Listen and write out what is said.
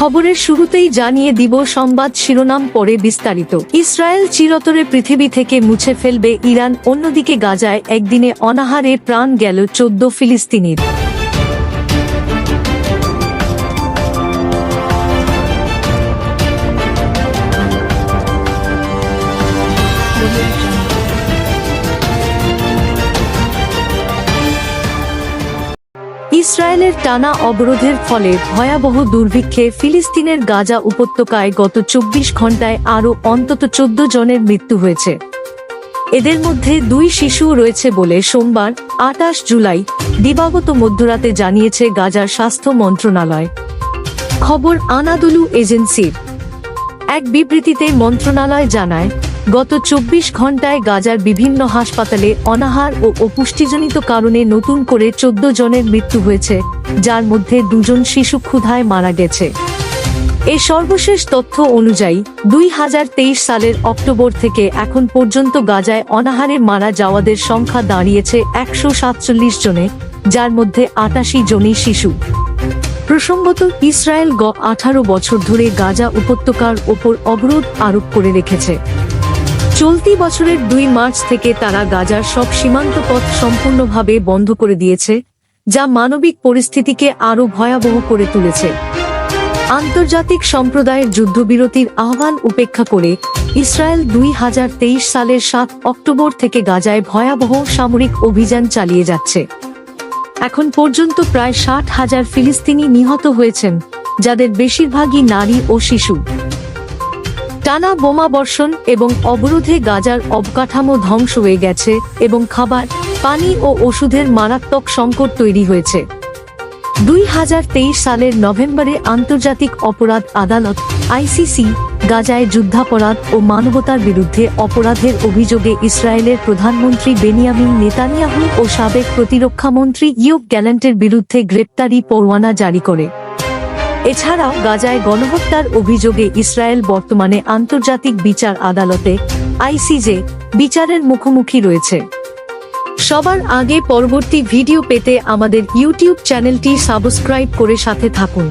খবরের শুরুতেই জানিয়ে দিব সংবাদ শিরোনাম পরে বিস্তারিত। ইসরায়েল চিরতরে পৃথিবী থেকে মুছে ফেলবে ইরান, অন্যদিকে গাজায় একদিনে অনাহারে প্রাণ গেল চোদ্দ ফিলিস্তিনির। ইসরায়েলের টানা অবরোধের ফলে ভয়াবহ দুর্ভিক্ষে ফিলিস্তিনের গাজা উপত্যকায় গত চব্বিশ ঘন্টায় আরও অন্তত চোদ্দ জনের মৃত্যু হয়েছে। এদের মধ্যে দুই শিশু রয়েছে বলে সোমবার, আটাশ জুলাই, দিবাগত মধ্যরাতে জানিয়েছে গাজার স্বাস্থ্য মন্ত্রণালয়। খবর আনাদুলু এজেন্সির। এক বিবৃতিতে মন্ত্রণালয় জানায় গত চব্বিশ ঘন্টায় গাজার বিভিন্ন হাসপাতালে অনাহার ও অপুষ্টিজনিত কারণে নতুন করে চোদ্দ জনের মৃত্যু হয়েছে, যার মধ্যে দুজন শিশু ক্ষুধায় মারা গেছে। এ সর্বশেষ তথ্য অনুযায়ী, দুই হাজার তেইশ সালের অক্টোবর থেকে এখন পর্যন্ত গাজায় অনাহারে মারা যাওয়াদের সংখ্যা দাঁড়িয়েছে একশো সাতচল্লিশ জনে, যার মধ্যে আটাশি জনই শিশু। প্রসঙ্গত, ইসরায়েল গ আঠারো বছর ধরে গাজা উপত্যকার ওপর অবরোধ আরোপ করে রেখেছে। চলতি বছরের দুই মার্চ থেকে তারা গাজার সব সীমান্ত পথ সম্পূর্ণভাবে বন্ধ করে দিয়েছে, যা মানবিক পরিস্থিতিকে আরও ভয়াবহ করে তুলেছে। আন্তর্জাতিক সম্প্রদায়ের যুদ্ধবিরতির আহ্বান উপেক্ষা করে ইসরায়েল দুই হাজার তেইশ সালের সাত অক্টোবর থেকে গাজায় ভয়াবহ সামরিক অভিযান চালিয়ে যাচ্ছে। এখন পর্যন্ত প্রায় ষাট হাজার ফিলিস্তিনি নিহত হয়েছেন, যাদের বেশিরভাগই নারী ও শিশু। টানা বোমা বর্ষণ এবং অবরোধে গাজার অবকাঠামো ধ্বংস হয়ে গেছে এবং খাবার, পানি ও ওষুধের মারাত্মক সংকট তৈরি হয়েছে। দুই হাজার তেইশ সালের নভেম্বরে আন্তর্জাতিক অপরাধ আদালত, আইসিসি, গাজায় যুদ্ধাপরাধ ও মানবতার বিরুদ্ধে অপরাধের অভিযোগে ইসরায়েলের প্রধানমন্ত্রী বেনিয়ামিন নেতানিয়াহু ও সাবেক প্রতিরক্ষামন্ত্রী ইয়োব গ্যালেন্টের বিরুদ্ধে গ্রেপ্তারি পরোয়ানা জারি করে। এছাড়াও গাজায় গণহত্যার অভিযোগে ইসরায়েল বর্তমানে আন্তর্জাতিক বিচার আদালতে, আইসিজে বিচারের মুখোমুখি রয়েছে। সবার আগে পরবর্তী ভিডিও পেতে আমাদের ইউটিউব চ্যানেলটি সাবস্ক্রাইব করে সাথে থাকুন।